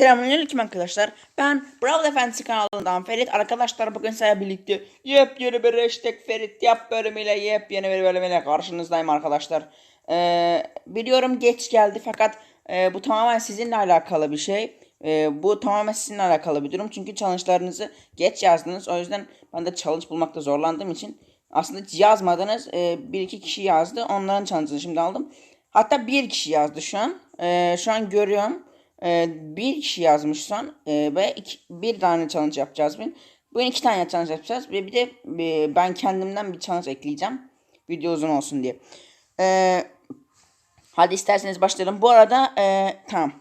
Selamünaleyküm arkadaşlar. Ben Brawl Defense kanalından Ferit. Arkadaşlar bugün sizlerle birlikte yepyeni bir hashtag Ferit yap bölümüyle yepyeni bir bölümüyle karşınızdayım arkadaşlar. Ee, biliyorum geç geldi fakat e, bu tamamen sizinle alakalı bir şey. Ee, bu tamamen sizinle alakalı bir durum. Çünkü challenge'larınızı geç yazdınız. O yüzden ben de challenge bulmakta zorlandığım için aslında yazmadınız. Ee, bir iki kişi yazdı. Onların challenge'ını şimdi aldım. Hatta bir kişi yazdı şu an. Ee, şu an görüyorum. Ee, bir kişi yazmış şu an. Ee, ve iki, bir tane challenge yapacağız. Bugün. Bugün iki tane challenge yapacağız. Ve bir de e, ben kendimden bir challenge ekleyeceğim. Video uzun olsun diye. Ee, hadi isterseniz başlayalım. Bu arada e, tamam.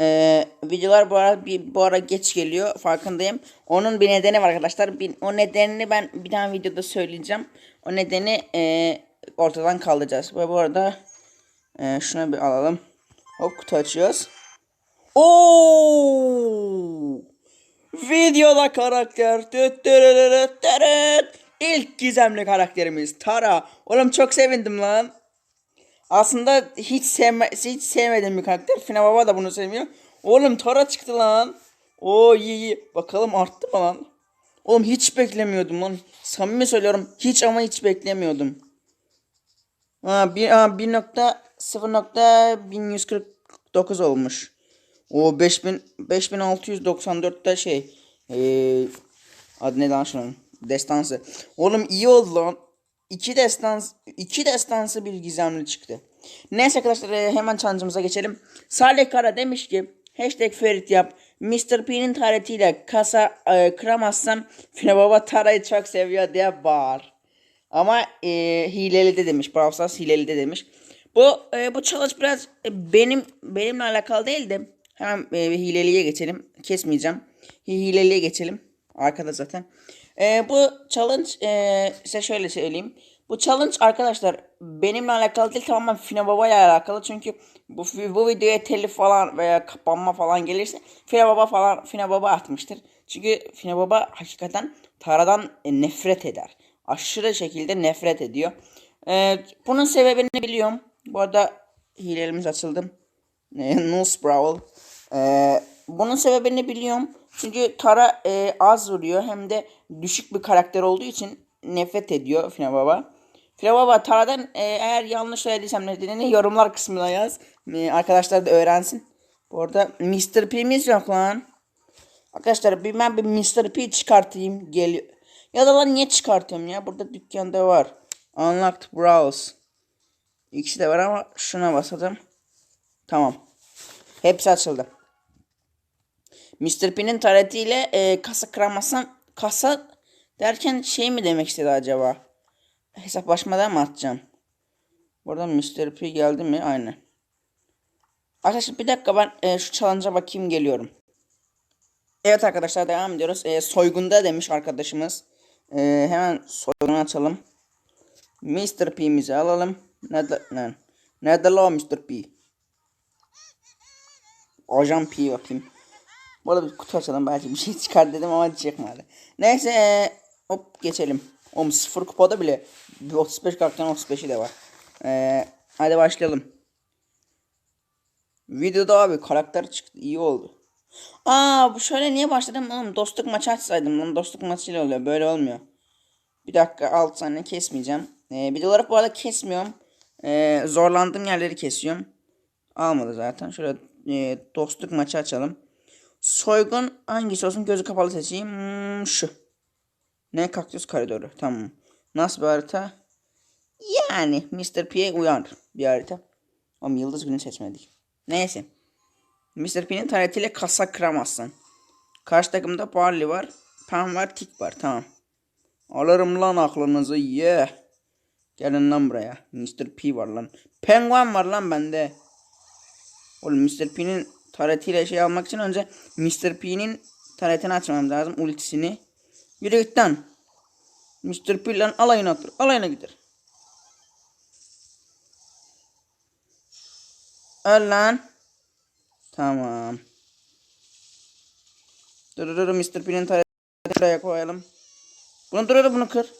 Ee, videolar bu ara bir bu ara geç geliyor farkındayım. Onun bir nedeni var arkadaşlar. Bir, o nedenini ben bir tane videoda söyleyeceğim. O nedeni e, ortadan kaldıracağız. Ve bu arada e, şuna bir alalım. Hop kutu açıyoruz. Oo! Videoda karakter. İlk gizemli karakterimiz Tara. Oğlum çok sevindim lan. Aslında hiç sevme hiç sevmediğim bir karakter. Fina Baba da bunu sevmiyor. Oğlum Tara çıktı lan. Oo iyi iyi. Bakalım arttı mı lan? Oğlum hiç beklemiyordum lan. Samimi söylüyorum. Hiç ama hiç beklemiyordum. Ha, bir, ha, 1.0.1149 olmuş. O 5000 5694'te şey. Ee, adı ne lan şunun? Destansı. Oğlum iyi oldu lan. İki destans, iki destansı bir gizemli çıktı. Neyse arkadaşlar e, hemen challenge'ımıza geçelim. Salih Kara demiş ki hashtag Ferit yap. Mr. P'nin taretiyle kasa e, kıramazsam Fine Baba Tara'yı çok seviyor diye bağır. Ama e, hileli de demiş. Brawl hileli de demiş. Bu e, bu challenge biraz e, benim benimle alakalı değil de hemen e, hileliye geçelim. Kesmeyeceğim. Hileliye geçelim. Arkada zaten. E, bu challenge e, size şöyle söyleyeyim. Bu challenge arkadaşlar benimle alakalı değil tamamen Fine Baba ile alakalı. Çünkü bu, bu videoya telif falan veya kapanma falan gelirse Fine Baba falan Fine Baba atmıştır. Çünkü Fine Baba hakikaten Tara'dan nefret eder. Aşırı şekilde nefret ediyor. E, bunun sebebini biliyorum. Bu arada hilelerimiz açıldı. E, Nose Brawl. E, bunun sebebini biliyorum. Çünkü Tara e, az vuruyor hem de düşük bir karakter olduğu için nefret ediyor Fina Baba. Fina Baba Tara'dan e, eğer yanlış söylediysem nedenini yorumlar kısmına yaz. E, arkadaşlar da öğrensin. Bu arada Mr. P'miz yok lan. Arkadaşlar ben bir Mr. P çıkartayım geliyor. Ya da lan niye çıkartıyorum ya? Burada dükkanda var. Unlocked Browse. İkisi de var ama şuna basalım. Tamam. Hepsi açıldı. Mr. P'nin taretiyle e, kasa kıramazsam kasa derken şey mi demek istedi acaba? Hesaplaşmadan mı atacağım? Burada Mr. P geldi mi? Aynen. Arkadaşlar bir dakika ben e, şu challenge'a bakayım geliyorum. Evet arkadaşlar devam ediyoruz. E, soygunda demiş arkadaşımız. E, hemen soygunu açalım. Mr. P'mizi alalım. Nerede, ne, nerede la Mr. P? Ajan P bakayım. Bu arada bir kutu açalım belki bir şey çıkar dedim ama çıkmadı. Neyse hop geçelim. Oğlum sıfır kupada bile bir 35 karakterin 35'i de var. Ee, hadi başlayalım. Videoda abi karakter çıktı iyi oldu. Aa bu şöyle niye başladım oğlum dostluk maçı açsaydım lan dostluk maçıyla oluyor böyle olmuyor. Bir dakika 6 saniye kesmeyeceğim. Ee, video olarak bu arada kesmiyorum. Ee, zorlandığım yerleri kesiyorum. Almadı zaten. Şöyle e, dostluk maçı açalım. Soygun hangisi olsun gözü kapalı seçeyim. Hmm, şu. Ne kaktüs koridoru. Tamam. Nasıl bir harita? Yani Mr. P'ye uyan bir harita. Ama yıldız günü seçmedik. Neyse. Mr. P'nin tarihtiyle kasa kıramazsın. Karşı takımda Barley var. Pam var. Tik var. Tamam. Alırım lan aklınızı. Yeah. Gelin lan buraya. Mr. P var lan. Penguin var lan bende. Oğlum Mr. P'nin taretiyle şey almak için önce Mr. P'nin taretini açmam lazım. Ultisini. Yürü git lan. Mr. P lan alayına otur. Alayına gider. Öl lan. Tamam. Dur dur Mr. P'nin taretini buraya koyalım. Bunu dur bunu kır.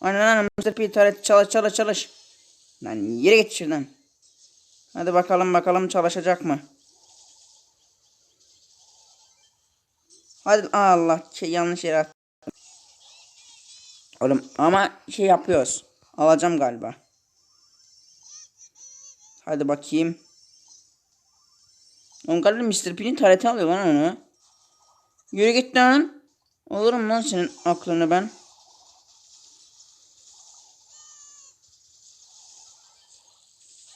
Aynen aynen Mr. P taret çalış çalış çalış. Lan yere git şuradan. Hadi bakalım bakalım çalışacak mı? Hadi Allah şey yanlış yere attım. Oğlum ama şey yapıyoruz. Alacağım galiba. Hadi bakayım. Oğlum galiba Mr. P'nin tarihte alıyor lan onu. Yürü git lan. Olurum lan senin aklını ben.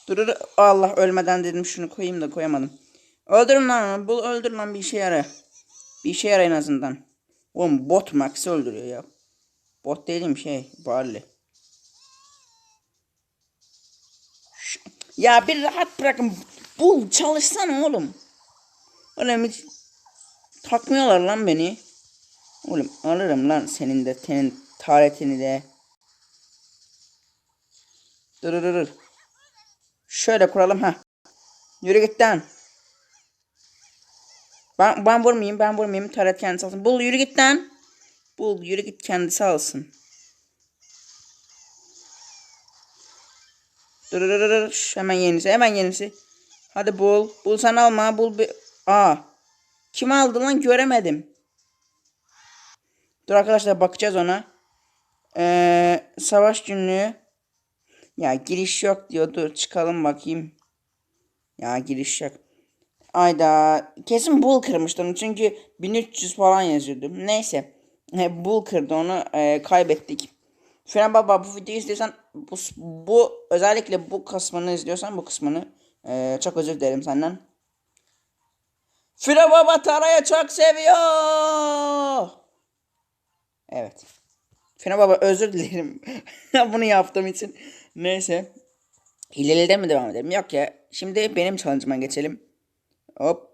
Dur dur. Allah ölmeden dedim şunu koyayım da koyamadım. Öldürün lan onu. Bul öldür lan bir işe yara. Bir işe yara en azından. Oğlum bot Max'i öldürüyor ya. Bot değilim şey. Barley. Ya bir rahat bırakın. Bul çalışsana oğlum. Oğlum hiç takmıyorlar lan beni. Oğlum alırım lan senin de senin taretini de. Dur dur dur. Şöyle kuralım ha. Yürü git lan. Ben, ben vurmayayım ben vurmayayım. Taret kendisi alsın. Bul yürü git lan. Bul yürü git kendisi alsın. Dur dur dur dur. Hemen yenisi hemen yenisi. Hadi bul. Bul sen alma. Bul bir. Aa. Kim aldı lan göremedim. Dur arkadaşlar bakacağız ona. Ee, savaş günlüğü. Ya giriş yok diyor. Dur çıkalım bakayım. Ya giriş yok. Ayda kesin bul kırmıştı onu çünkü 1300 falan yazıyordu. Neyse. Bul kırdı onu e, kaybettik. Fren baba bu videoyu izliyorsan bu, bu özellikle bu kısmını izliyorsan bu kısmını e, çok özür dilerim senden. Fren baba Tara'ya çok seviyor. Evet. Fren baba özür dilerim. Bunu yaptığım için. Neyse. Hileli'de mi devam edelim? Yok ya. Şimdi benim challenge'ıma geçelim. Hop.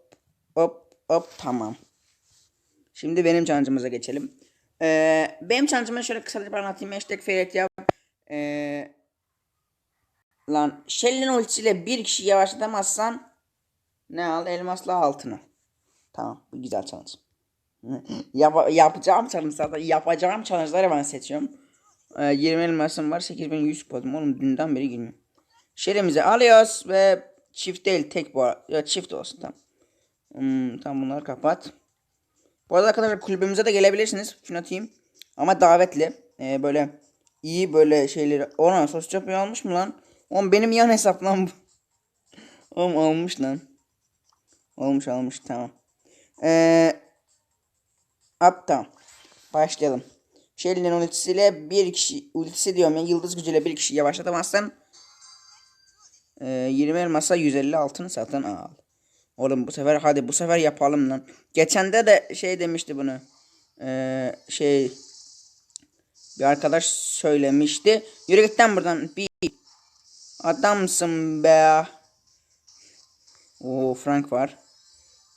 Hop. Hop. Tamam. Şimdi benim challenge'ımıza geçelim. Ee, benim challenge'ımı şöyle kısaca anlatayım. Hashtag favorite yap. Ee, lan Shell'in ultisiyle bir kişi yavaşlatamazsan ne al? Elmasla altını. Tamam. Bu güzel challenge. Yap yapacağım challenge zaten. Yapacağım challenge'ları ben seçiyorum. Ee, 20 elmasım var. 8100 kupadım. Oğlum dünden beri girmiyor. Şerimizi alıyoruz ve çift değil tek bu ya çift olsun tamam. Hmm, tamam bunları kapat. Bu arada arkadaşlar kulübümüze de gelebilirsiniz. Şunu atayım. Ama davetli. Ee, böyle iyi böyle şeyleri. Ona sos çöpü almış mı lan? Oğlum benim yan hesap lan bu. Oğlum almış lan. Olmuş almış tamam. Ee, Hop tamam. Başlayalım. Shelly'nin ultisiyle bir kişi ultisi diyorum ya yıldız gücüyle bir kişi yavaşlatamazsan e, 20 elmasa 150 altını satın al. Oğlum bu sefer hadi bu sefer yapalım lan. Geçende de şey demişti bunu. E, şey bir arkadaş söylemişti. Yürü git lan buradan. Bir adamsın be. Oo Frank var.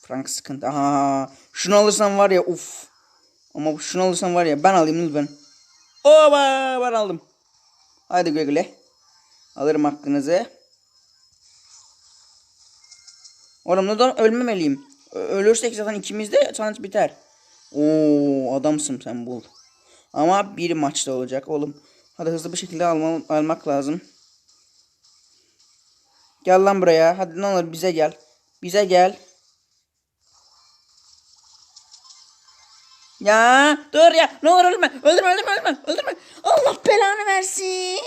Frank sıkıntı. Aha. Şunu alırsam var ya uf. Ama şunu alırsam var ya ben alayım lütfen. Oba ben aldım. Haydi güle güle. Alırım hakkınızı. Oğlum neden ölmemeliyim? Ölürsek zaten ikimiz de challenge biter. Oo adamsın sen bul. Ama bir maçta olacak oğlum. Hadi hızlı bir şekilde alma, almak lazım. Gel lan buraya. Hadi ne olur bize gel. Bize gel. Ya dur ya. Ne olur ölme öldürme öldürme öldürme öldürme. Allah belanı versin.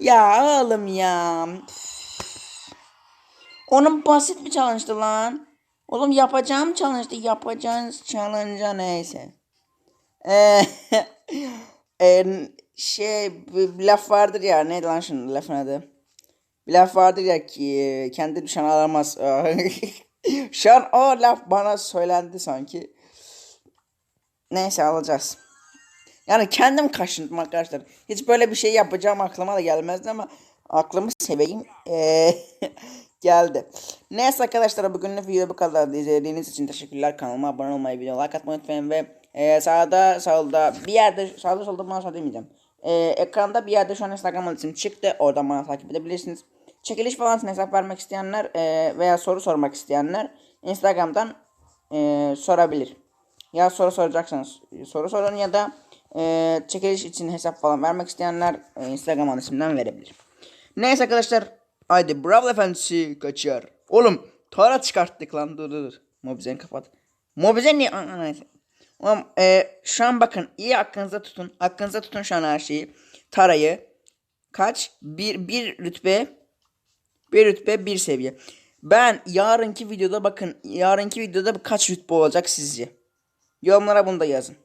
Ya oğlum ya. Onun basit bir challenge'dı lan. Oğlum yapacağım challenge'dı yapacağınız challenge'a neyse. Eee e, şey bir laf vardır ya neydi lan şunun lafın adı? Bir laf vardır ya ki kendi düşen alamaz. Şu an o laf bana söylendi sanki Neyse alacağız. Yani kendim kaşındım arkadaşlar. Hiç böyle bir şey yapacağım aklıma da gelmezdi ama aklımı seveyim. Ee, geldi. Neyse arkadaşlar bugünlük video bu kadar. İzlediğiniz için teşekkürler. Kanalıma abone olmayı, video like atmayı unutmayın ve e, sağda solda bir yerde sağda solda bana demeyeceğim. E, ekranda bir yerde şu an Instagram adresim çıktı. Oradan bana takip edebilirsiniz. Çekiliş falan hesap vermek isteyenler e, veya soru sormak isteyenler Instagram'dan e, sorabilir. Ya soru soracaksanız soru sorun ya da e, çekiliş için hesap falan vermek isteyenler e, Instagram adresimden verebilir. Neyse arkadaşlar. Haydi Bravo Efendisi kaçar. Oğlum Tara çıkarttık lan dur dur dur. Mobizen kapat. Mobize niye? Neyse. Oğlum, e, şu an bakın iyi aklınıza tutun. Aklınıza tutun şu an her şeyi. Tarayı. Kaç? Bir, bir rütbe. Bir rütbe bir seviye. Ben yarınki videoda bakın. Yarınki videoda kaç rütbe olacak sizce? Yorumlara bunu da yazın.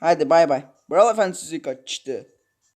Hadi bay bay. Brawl efendi sizi kaçtı.